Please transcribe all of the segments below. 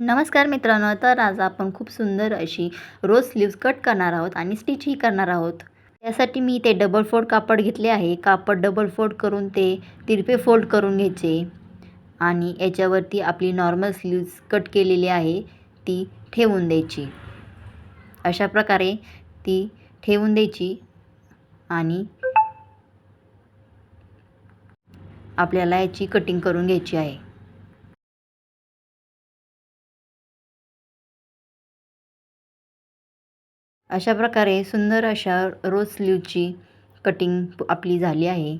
नमस्कार मित्रांनो तर आज आपण खूप सुंदर अशी रोज स्लीव्स कट करणार आहोत आणि स्टिचही करणार आहोत. त्यासाठी मी ते डबल फोल्ड कापड घेतले आहे. कापड डबल फोल्ड करून ते तिरपे फोल्ड करून घ्यायचे. आणि याच्यावरती आपली नॉर्मल स्लीव्स कट केलेली आहे ती ठेवून द्यायची. अशा प्रकारे ती ठेवून द्यायची आणि आपल्याला याची कटिंग करून घ्यायची आहे. अशा प्रकारे सुंदर अशा रोज स्लीवची कटिंग आपली झाली आहे.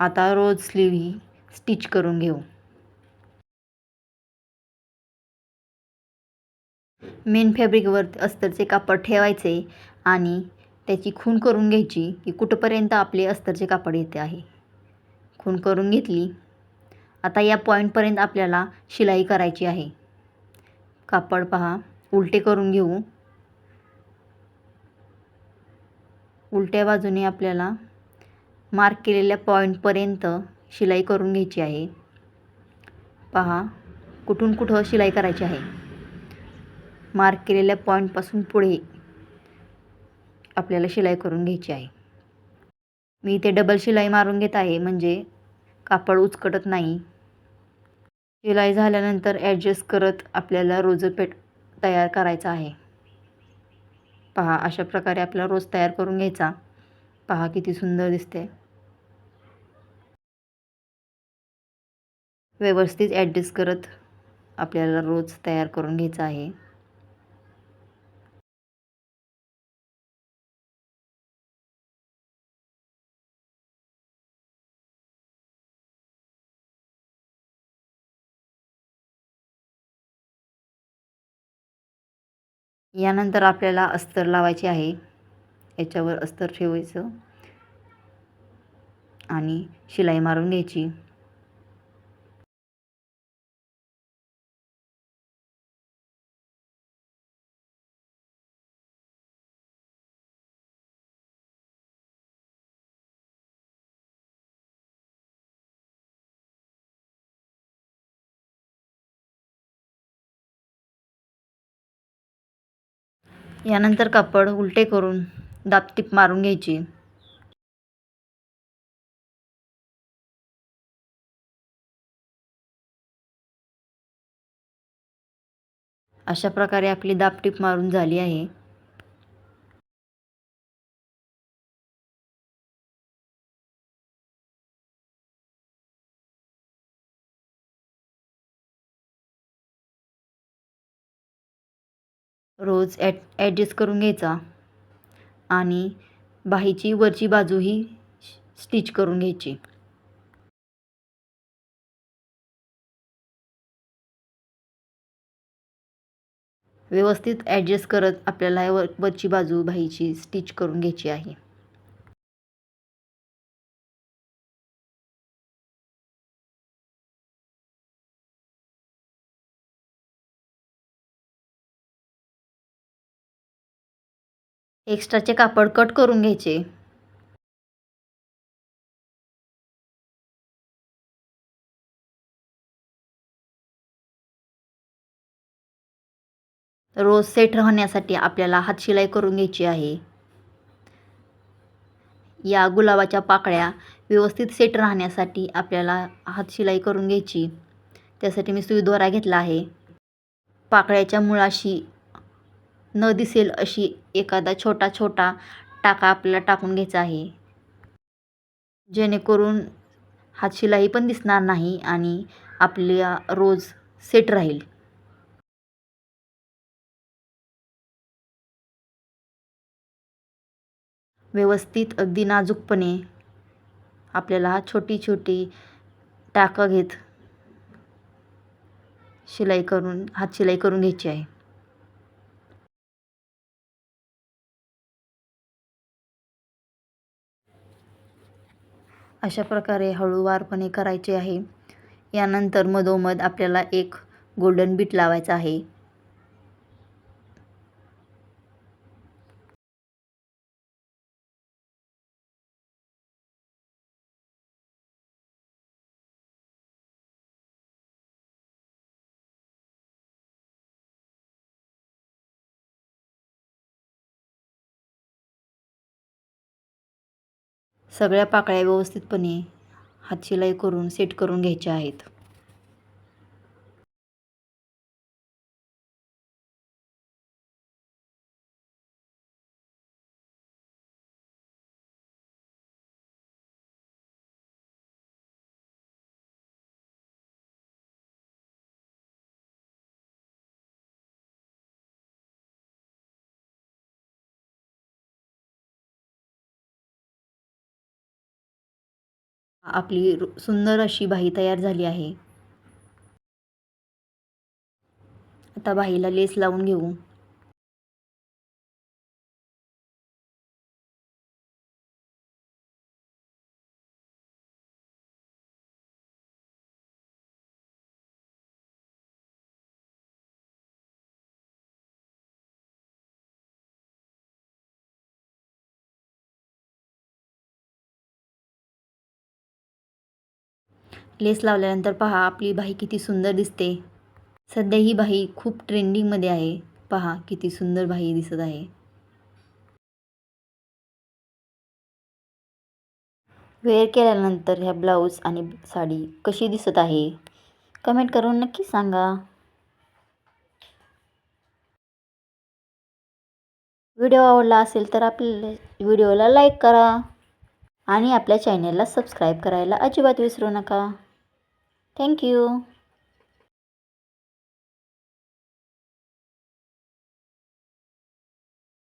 आता रोज स्लीव ही स्टिच करून घेऊ. मेन फॅब्रिकवर अस्तरचे कापड ठेवायचे आणि त्याची खून करून घ्यायची की कुठंपर्यंत आपले अस्तरचे कापड येते आहे. खून करून घेतली. आता या पॉईंटपर्यंत आपल्याला शिलाई करायची आहे. कापड पहा. उलटे करून घेऊ. उलट्या बाजूने आपल्याला मार्क केलेल्या पॉईंटपर्यंत शिलाई करून घ्यायची आहे. पहा कुठून कुठं शिलाई करायची आहे? मार्क केलेल्या पॉईंटपासून पुढे आपल्याला शिलाई करून घ्यायची आहे. मी इथे डबल शिलाई मारून घेत आहे म्हणजे कापड उचकटत नाही. शिलाई झाल्यानंतर ॲडजस्ट करत आपल्याला रोज पेट तयार करायचा आहे. पहा अशा प्रकारे आपला रोज तयार करून घ्यायचा. पहा किती सुंदर दिसते व्यवस्थित ॲडजस्ट करत आपल्याला रोज तयार करून घ्यायचा आहे. यानंतर आपल्याला अस्तर लावायचे आहे. याच्यावर अस्तर ठेवायचं. आणि शिलाई मारून घ्यायची. यानंतर कापड उलटे करून दापटीप मारून घ्यायची. अशा प्रकारे आपली दापटीप मारून झाली आहे. रोज ॲड ॲडजस्ट करून घ्यायचा. आणि बाहीची वरची बाजू ही स्टिच करून घ्यायची. व्यवस्थित ॲडजस्ट करत आपल्याला वर वरची बाजू बाहीची स्टिच करून घ्यायची आहे. एक्स्ट्राचे कापड कट करून घ्यायचे. रोज सेट राहण्यासाठी आपल्याला हातशिलाई करून घ्यायची आहे. या गुलाबाच्या पाकळ्या व्यवस्थित सेट राहण्यासाठी आपल्याला हातशिलाई करून घ्यायची. त्यासाठी मी सुई दोरा घेतला आहे. पाकळ्याच्या मुळाशी न दिसेल अशी एखादा छोटा छोटा टाका आपल्याला टाकून घ्यायचा आहे. जेणेकरून हातशिलाई पण दिसणार नाही आणि आपल्या रोज सेट राहील. व्यवस्थित अगदी नाजूकपणे आपल्याला छोटी छोटी टाकं घेत शिलाई करून हातशिलाई करून घ्यायची आहे. अशा प्रकारे हळूवारपणे करायचे आहे. यानंतर मधोमध आपल्याला एक गोल्डन बीट लावायचा आहे. सगळ्या पाकळ्या व्यवस्थितपणे हातशिलाई करून सेट करून घ्यायच्या आहेत. आपली सुंदर अशी बाही तयार झाली आहे. आता बाहीला लेस लावून घेऊ. लेस लावल्यानंतर पहा आपली बाही किती सुंदर दिसते. सध्या ही बाही खूप ट्रेंडिंगमध्ये आहे. पहा किती सुंदर बाही दिसत आहे. वेअर केल्यानंतर ह्या ब्लाऊज आणि साडी कशी दिसत आहे? कमेंट करून नक्की सांगा. व्हिडिओ आवडला असेल तर आपल्या व्हिडिओला लाईक करा आणि आपल्या चॅनेलला सबस्क्राईब करायला अजिबात विसरू नका. Thank you.